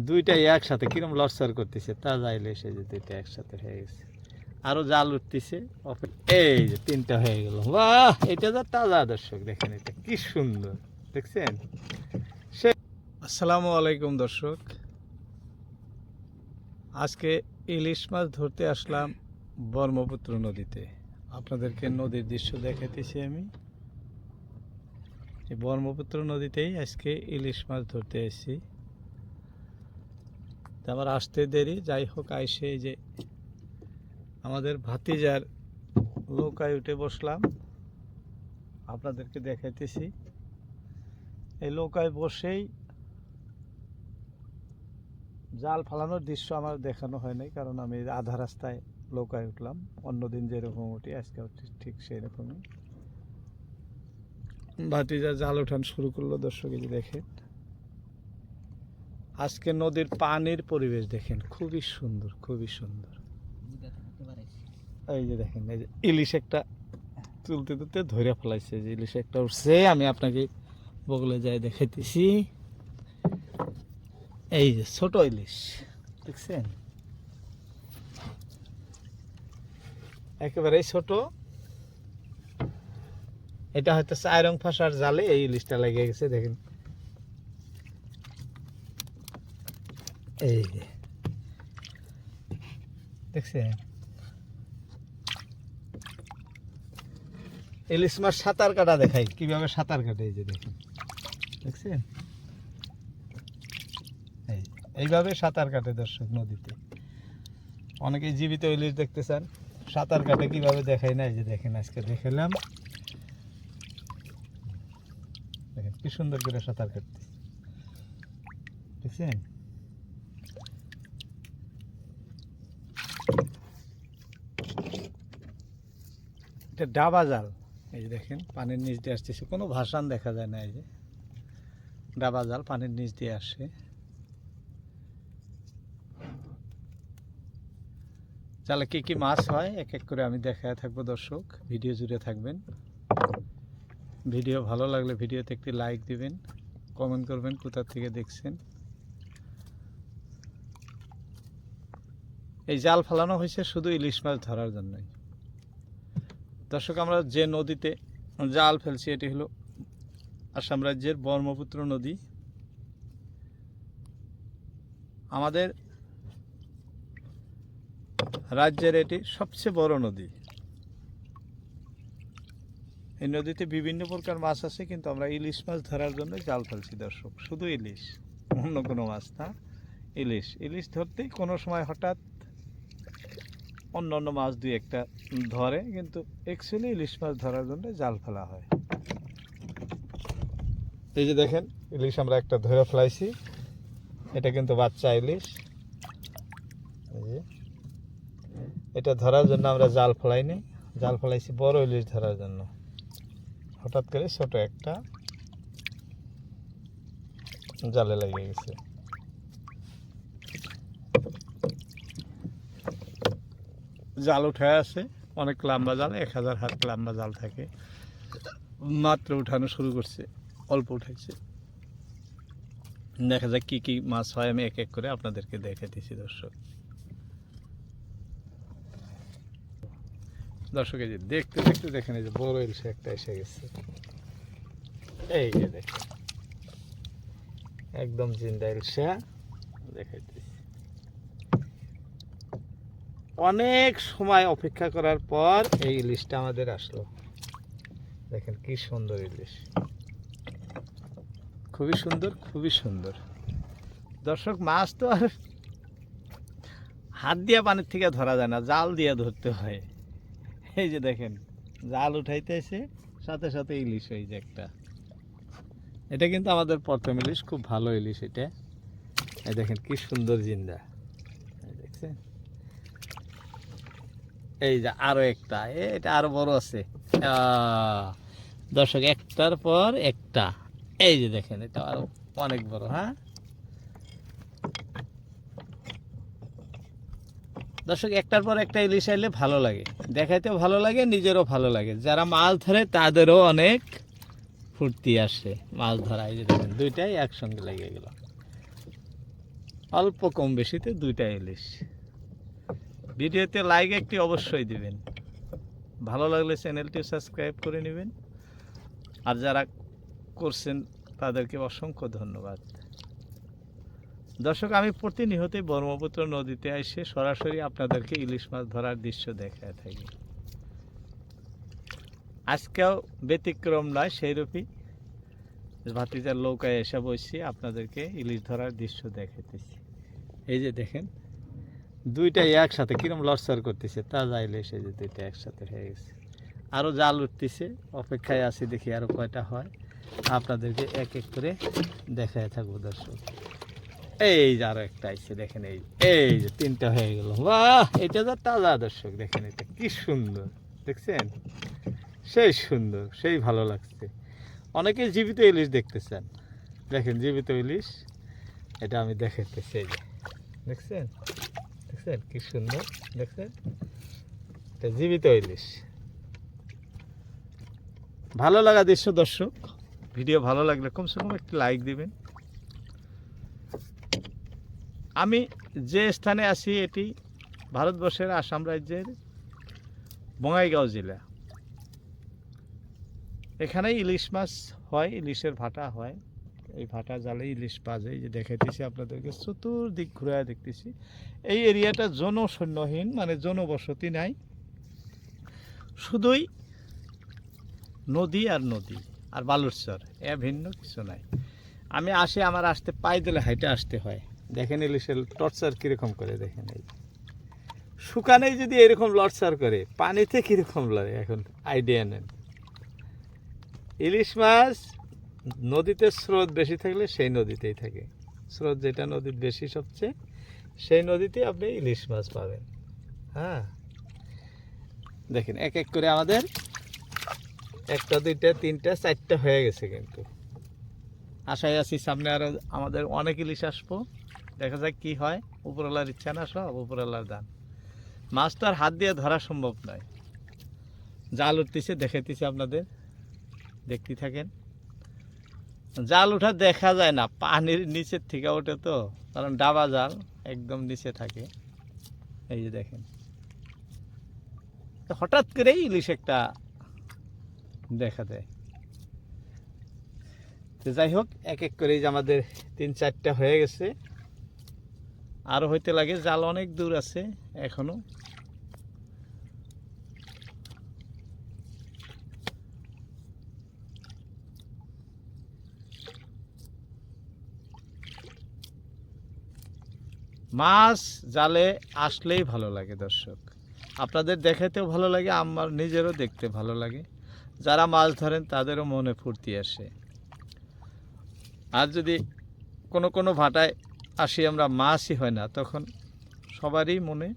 দুইটাই একসাথে কিরম লড়সর করতেছে তাজা ইলিশ এই যে দুইটা একসাথে হয়ে গেছে। আরও জাল উঠতেছে এই যে তিনটা হয়ে গেল। বাহ, এটা তো তাজা দর্শক, দেখেন এটা কি সুন্দর, দেখছেন? সে- আসসালামু আলাইকুম দর্শক। আজকে ইলিশ মাছ ধরতে আসলাম ব্রহ্মপুত্র নদীতে। আপনাদেরকে নদীর দৃশ্য দেখাতেছি আমি। ব্রহ্মপুত্র নদীতেই আজকে ইলিশ মাছ ধরতে এসেছি। তা আমার আসতে দেরি। যাই হোক আইসে যে আমাদের ভাতিজার নৌকায় উঠে বসলাম। আপনাদেরকে দেখাইতেছি। এই নৌকায় বসেই জাল ফালানোর দৃশ্য আমার দেখানো হয় নাই, কারণ আমি আধা রাস্তায় নৌকায় উঠলাম। অন্যদিন যেরকম উঠি আজকে ঠিক সেই রকমই ভাতিজা জাল ওঠান শুরু করল, দর্শক দেখেন। আজকে নদীর পানির পরিবেশ দেখেন, খুবই সুন্দর খুবই সুন্দর। এই যে দেখেন, এই যে ইলিশ একটা তুলতে তুলতে ধরে ফেলাইছে, যে ইলিশ একটা উঠছে, আমি আপনাকে বগলে যাই দেখাইতেছি। এই যে ছোট ইলিশ, দেখছেন? একেবারে ছোট। এটা হয়তো চায়রং ফাঁসার জালে এই ইলিশটা লেগে গেছে, দেখেন। এই যে। দেখছেন? ইলিশ মাছ সাঁতার কাটা দেখাই, কীভাবে সাঁতার কাটে এই যে দেখেন। দেখছেন? এই, এইভাবে সাঁতার কাটে দর্শক নদীতে। অনেকেই জীবিত ইলিশ দেখতে চান, সাঁতার কাটে কীভাবে দেখাই না, এই যে দেখেন, আজকে দেখালাম। দেখেন, কি সুন্দর করে সাঁতার কাটতে দেখছেন? এটা ডাবা জাল। এই যে দেখেন, পানির নিচ দিয়ে আসতেছে। কোনো ভাসান দেখা যায় না এই যে। ডাবা জাল পানির নিচ দিয়ে আসে। জালে কী কী মাছ হয়? এক এক করে আমি দেখায় থাকব, দর্শক। ভিডিও জুড়ে থাকবেন। ভিডিও ভালো লাগলে ভিডিওতে একটি লাইক দিবেন। কমেন্ট করবেন কোথা থেকে দেখছেন। এই জাল ফালানো হয়েছে শুধু ইলিশ মাছ ধরার জন্যই। দর্শক, আমরা যে নদীতে জাল ফেলছি, এটি হলো আসাম রাজ্যের ব্রহ্মপুত্র নদী। আমাদের রাজ্যের এটি সবচেয়ে বড় নদী। এই নদীতে বিভিন্ন প্রকার মাছ আছে, কিন্তু আমরা ইলিশ মাছ ধরার জন্য জাল ফেলছি, দর্শক। শুধু ইলিশ, অন্য কোনো মাছ না, ইলিশ। ইলিশ ধরতেই কোনো সময় হঠাৎ অন্য অন্য মাছ দুই একটা ধরে, কিন্তু অ্যাকচুয়ালি ইলিশ মাছ ধরার জন্য জাল ফেলা হয়। এই যে দেখেন, ইলিশ আমরা একটা ধরে ফেলাইছি। এটা কিন্তু বাচ্চা ইলিশ। এটা ধরার জন্য আমরা জাল ফেলাইনি। জাল ফেলাইছি বড় ইলিশ ধরার জন্য। হঠাৎ করে ছোট একটা জালে লেগে গেছে। জাল উঠে আছে। অনেক লম্বা জাল, এক হাজার হাত লম্বা জাল থাকে। মাত্র উঠানো শুরু করছে, অল্প উঠেছে দেখা যাক কি কি মাছ হয়, আমি এক এক করে আপনাদেরকে দেখাতেছি দর্শক। দর্শক, এই যে দেখতে দেখতে দেখেন, এই যে বড় ইলিশ একটা এসে গেছে। এই যে দেখেন, একদম জিন্দা ইলশা দেখাইতেছি অনেক সময় অপেক্ষা করার পর এই ইলিশটা আমাদের আসলো। দেখেন কি সুন্দর ইলিশ। খুবই সুন্দর খুবই সুন্দর। দর্শক, মাছ তো আর হাত দিয়ে পানির থেকে ধরা যায় না, জাল দিয়ে ধরতে হয়। এই যে দেখেন, জাল উঠাইতে এসে সাথে সাথে ইলিশ এই যে একটা। এটা কিন্তু আমাদের প্রথম ইলিশ, খুব ভালো ইলিশ এটা। এই দেখেন কি সুন্দর জিন্দা। দেখছেন? এই যে আরও একটা এটা আরও বড় আছে। দর্শক, একটার পর একটা। এই যে দেখেন, এটা আরও অনেক বড় হ্যাঁ? দর্শক, একটার পর একটা ইলিশ আইলে ভালো লাগে। দেখাইতেও ভালো লাগে, নিজেরও ভালো লাগে। যারা মাছ ধরে, তাদেরও অনেক ফুর্তি আসে মাছ ধরা। এই যে দেখেন, দুইটাই একসঙ্গে লেগে গেল। অল্প কম বেশিতে দুইটা ইলিশ। ভিডিওতে লাইক একটি অবশ্যই দিবেন। ভালো লাগলে চ্যানেলটি সাবস্ক্রাইব করে নেবেন। আর যারা করছেন, তাদেরকে অসংখ্য ধন্যবাদ। দর্শক, আমি প্রতিনিয়তই ব্রহ্মপুত্র নদীতে এসে সরাসরি আপনাদেরকে ইলিশ মাছ ধরার দৃশ্য দেখায় থাকি। আজকেও ব্যতিক্রম নয়, সেইরূপই ভাতিজার নৌকায় এসে বসছি আপনাদেরকে ইলিশ ধরার দৃশ্য দেখাতেছি এই যে দেখেন দুইটাই একসাথে কিরম লড়সার করতেছে তাজা ইলিশ এই যে দুইটা একসাথে হয়ে গেছে। আরও জাল উঠতেছে, অপেক্ষায় আছি দেখি আরও কয়টা হয়। আপনাদেরকে এক এক করে দেখায় থাকব, দর্শক। এই যে আরও একটা আইছে, দেখেন এই এই যে তিনটা হয়ে গেল। বাহ! এটা যা তাজা, দর্শক, দেখেন এটা কি সুন্দর, দেখছেন? সেই সুন্দর, সেই ভালো লাগছে। অনেকে জীবিত ইলিশ দেখতেছেন। দেখেন, জীবিত ইলিশ, এটা আমি দেখাতেছি এই দেখছেন? দেখছেন? কি সুন্দর দেখছেন? এটা জীবিত ইলিশ। ভালো লাগা দৃশ্য দর্শক। ভিডিও ভালো লাগলে কমসে কম একটি লাইক দিবেন। আমি যে স্থানে আছি এটি ভারতবর্ষের আসাম রাজ্যের বঙ্গাইগাঁও জেলা। এখানে ইলিশ মাছ হয় ইলিশের ভাটা হয়। এই ভাটা জালে ইলিশ পাওয়া যায় যে দেখাইতেছি আপনাদেরকে, চতুর্দিক ঘুরে দেখতেছি। এই এরিয়াটা জনশূন্যহীন মানে জনবসতি নাই। শুধুই নদী আর নদী, আর বালুরচর, এ ভিন্ন কিছু নাই। আমি আসে আমার আসতে পাই দিলে হাইটে আসতে হয়। দেখেন ইলিশের টর্চার কীরকম করে, দেখেন এই শুকানেই যদি এরকম লটসার করে, পানিতে কীরকম লড়ে, এখন আইডিয়া নেন। ইলিশ মাছ নদীতে স্রোত বেশি থাকলে সেই নদীতেই থাকে। স্রোত যেটা নদীর বেশি সবচেয়ে, সেই নদীতে আপনি ইলিশ মাছ পাবেন। হ্যাঁ? দেখেন, এক এক করে আমাদের একটা, দুইটা, তিনটা, চারটা হয়ে গেছে কিন্তু। আশায় আছি সামনে আরও আমাদের অনেক ইলিশ আসব। দেখা যাক কি হয়। উপরওয়ালার ইচ্ছা না সব উপরওয়ালার দান। মাছ তো আর হাত দিয়ে ধরা সম্ভব নয়। জাল উঠতেছে, দেখাইতেছে আপনাদের। দেখতে থাকেন। জাল ওঠা দেখা যায় না, পানির নিচের থেকে ওঠে তো, কারণ ডাবা জাল একদম নিচে থাকে। এই যে দেখেন। হঠাৎ করেই ইলিশ একটা দেখা দেয়। তো যাই হোক, এক এক করে আমাদের তিন চারটা হয়ে গেছে। আরও হইতে লাগে, জাল অনেক দূর আছে এখনও। মাছ জালে আসলেই ভালো লাগে দর্শক। আপনাদের দেখাতেও ভালো লাগে, আমার নিজেরও দেখতে ভালো লাগে। যারা মাছ ধরেন, তাদেরও মনে ফুর্তি আসে। আর যদি কোনো কোনো ভাটায় আসি আমরা, মাছই হয় না, তখন সবারই মনে,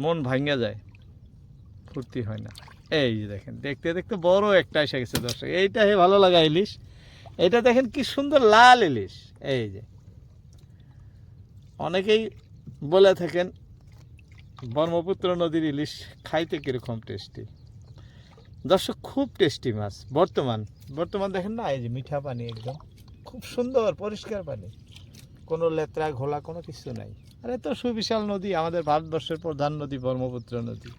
মন ভাঙা যায়। ফুর্তি হয় না। এই যে দেখেন, দেখতে দেখতে বড় একটা এসে গেছে দর্শক। এইটা হে ভালো লাগা ইলিশ। এটা দেখেন কি সুন্দর লাল ইলিশ। এই যে। অনেকেই বলে থাকেন, ব্রহ্মপুত্র নদীর ইলিশ খাইতে কীরকম টেস্টি দর্শক, খুব টেস্টি মাছ, বর্তমান। বর্তমান দেখেন না, এই যে মিঠা পানি একদম। খুব সুন্দর, পরিষ্কার পানি। কোনো লেত্রা ঘোলা কোনো কিছু নাই। আর এত সুবিশাল নদী, আমাদের ভারতবর্ষের প্রধান নদী ব্রহ্মপুত্র নদী।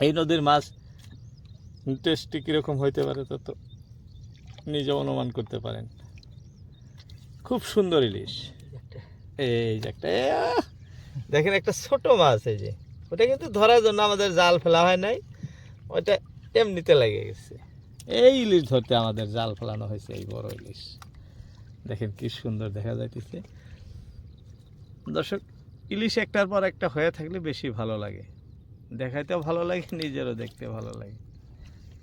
এই নদীর মাছ টেস্টি কীরকম হইতে পারে তত তো নিজে অনুমান করতে পারেন। খুব সুন্দর ইলিশ। এই যে একটা দেখেন একটা ছোট মাছ এই যে। ওটা কিন্তু ধরার জন্য আমাদের জাল ফেলা হয় নাই। ওইটা এমনিতে লেগে গেছে। এই ইলিশ ধরতে আমাদের জাল ফেলানো হয়েছে এই বড় ইলিশ। দেখেন কি সুন্দর দেখা যাইতেছে। দর্শক ইলিশ একটার পর একটা হয়ে থাকলে বেশি ভালো লাগে। দেখাইতেও ভালো লাগে নিজেরও দেখতে ভালো লাগে।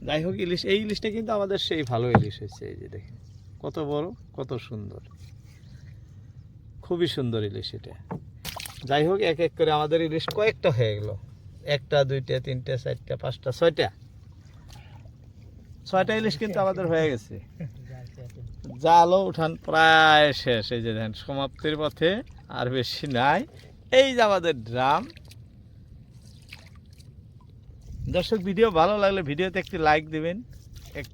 যাই হোক ইলিশ এই ইলিশটা কিন্তু আমাদের সেই ভালো ইলিশ হয়েছে এই যে দেখেন। কত বড় কত সুন্দর। খুবই সুন্দর ইলিশ এটা। যাই হোক, এক এক করে আমাদের ইলিশ কয়েকটা হয়ে গেল। একটা, দুইটা, তিনটা, চারটা, পাঁচটা, ছয়টা। ছয়টা ইলিশ কিন্তু আমাদের হয়ে গেছে। জালও উঠান, প্রায় শেষ। এই যে দেখেন, সমাপ্তির পথে আর বেশি নাই। এই যে আমাদের ড্রাম। দর্শক, ভিডিও ভালো লাগলে ভিডিওতে একটি লাইক দিবেন, এক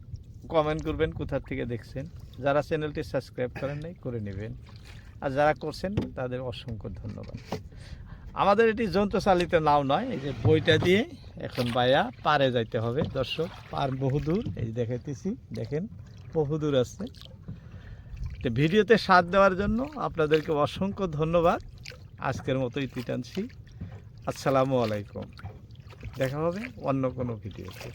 কমেন্ট করবেন কোথা থেকে দেখছেন। যারা চ্যানেলটি সাবস্ক্রাইব করেন নাই, করে নেবেন। আর যারা করছেন, তাদের অসংখ্য ধন্যবাদ। আমাদের এটি যন্ত্রচালিত নাও নয়, এই যে বইটা দিয়ে এখন বাইয়া পারে যাইতে হবে। দর্শক, পার বহুদূর, এই দেখাইতেছি, দেখেন, বহুদূর আছে। তো ভিডিওতে সাথ দেওয়ার জন্য আপনাদেরকে অসংখ্য ধন্যবাদ। আজকের মতো ইতি টানছি। আসসালামু আলাইকুম। দেখা হবে অন্য কোনো ভিডিওতে।